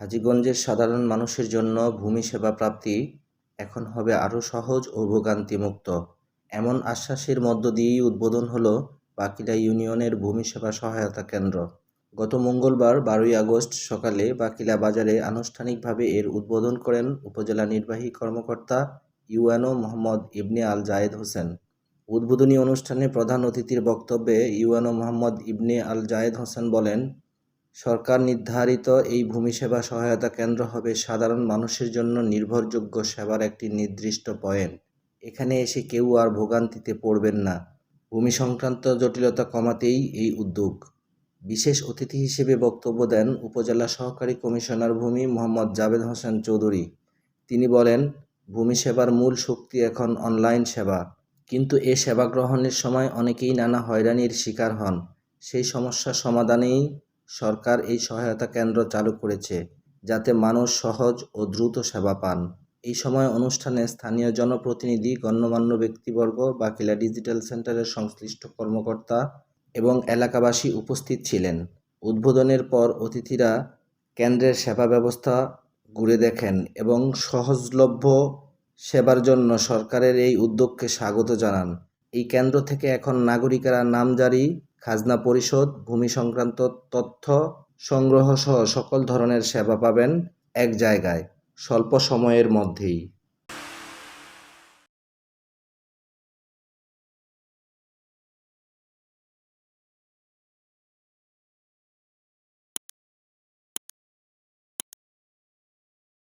হাজীগঞ্জের সাধারণ মানুষের জন্য ভূমি সেবা প্রাপ্তি এখন হবে আরও সহজ ও ভোগান্তিমুক্ত। এমন আশ্বাসের মধ্য দিয়েই উদ্বোধন হলো বাকিলা ইউনিয়নের ভূমি সেবা সহায়তা কেন্দ্র। গত মঙ্গলবার বারোই আগস্ট সকালে বাকিলা বাজারে আনুষ্ঠানিকভাবে এর উদ্বোধন করেন উপজেলা নির্বাহী কর্মকর্তা ইউএনও মোহাম্মদ ইবনে আল জায়েদ হোসেন। উদ্বোধনী অনুষ্ঠানে প্রধান অতিথির বক্তব্যে ইউএনও মোহাম্মদ ইবনে আল জায়েদ হোসেন বলেন সরকার নির্ধারিত এই ভূমি সেবা সহায়তা কেন্দ্র হবে সাধারণ মানুষের জন্য নির্ভরযোগ্য সেবার একটি নির্দিষ্ট পয়েন্ট। এখানে এসে কেউ আর ভোগান্তিতে পড়বেন না। ভূমি সংক্রান্ত জটিলতা কমাতেই এই উদ্যোগ। বিশেষ অতিথি হিসেবে বক্তব্য দেন উপজেলা সহকারী কমিশনার ভূমি মোহাম্মদ জাবেদ হোসেন চৌধুরী। তিনি বলেন, ভূমি সেবার মূল শক্তি এখন অনলাইন সেবা। কিন্তু এ সেবা গ্রহণের সময় অনেকেই নানা হয়রানির শিকার হন। সেই সমস্যা সমাধানেই সরকার এই সহায়তা কেন্দ্র চালু করেছে যাতে মানুষ সহজ ও দ্রুত সেবা পান। এই সময় অনুষ্ঠানে স্থানীয় জনপ্রতিনিধি, গণ্যমান্য ব্যক্তিবর্গ, বাকিলা ডিজিটাল সেন্টারের সংশ্লিষ্ট কর্মকর্তা এবং এলাকাবাসী উপস্থিত ছিলেন। উদ্বোধনের পর অতিথিরা কেন্দ্রের সেবা ব্যবস্থা ঘুরে দেখেন এবং সহজলভ্য সেবার জন্য সরকারের এই উদ্যোগকে স্বাগত জানান। এই কেন্দ্র থেকে এখন নাগরিকেরা নামজারি খাজনা পরিশোধ, ভূমি সংক্রান্ত তথ্য সংগ্রহ সহ সকল ধরনের সেবা পাবেন এক জায়গায়, স্বল্প সময়ের মধ্যেই।